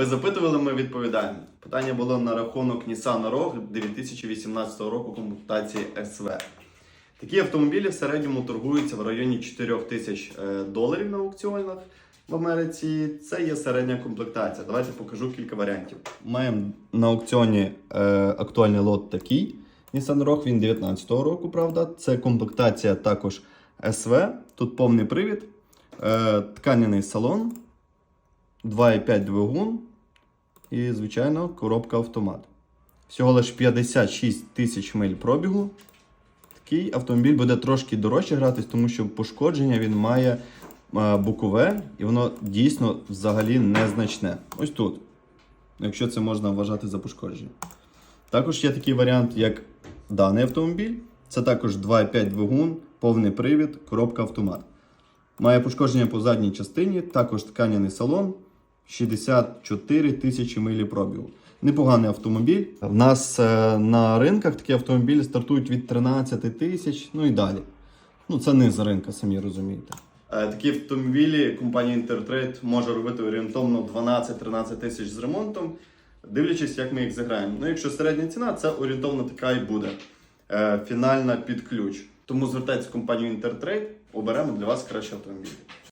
Ви запитували, ми відповідаємо. Питання було на рахунок Nissan Rogue 2018 року комплектації SV. Такі автомобілі в середньому торгуються в районі 4 тисяч е, доларів на аукціонах в Америці. Це є середня комплектація. Давайте покажу кілька варіантів. Маємо на аукціоні е, актуальний лот такий. Nissan Rogue, він 19-го року, правда. Це комплектація також SV. Тут повний привід, е, тканяний салон, 2,5 двигун і, звичайно, коробка автомат. Всього лише 56 тисяч миль пробігу. Такий автомобіль буде трошки дорожче гратись, тому що пошкодження він має бокове, і воно дійсно взагалі незначне. Ось тут. Якщо це можна вважати за пошкодження. Також є такий варіант, як даний автомобіль. Це також 2,5 двигун, повний привід, коробка автомат. Має пошкодження по задній частині, також тканяний салон, 64 тисячі милі пробігу. Непоганий автомобіль. В нас е, на ринках такі автомобілі стартують від 13 тисяч, ну і далі. Ну, це низ ринка, самі розумієте. Е, Такі автомобілі компанія Intertrade може робити орієнтовно 12-13 тисяч з ремонтом, дивлячись, як ми їх заграємо. Ну, якщо середня ціна, це орієнтовно така і буде. Е, Фінальна під ключ. Тому звертайтеся в компанію Intertrade, оберемо для вас кращий автомобіль.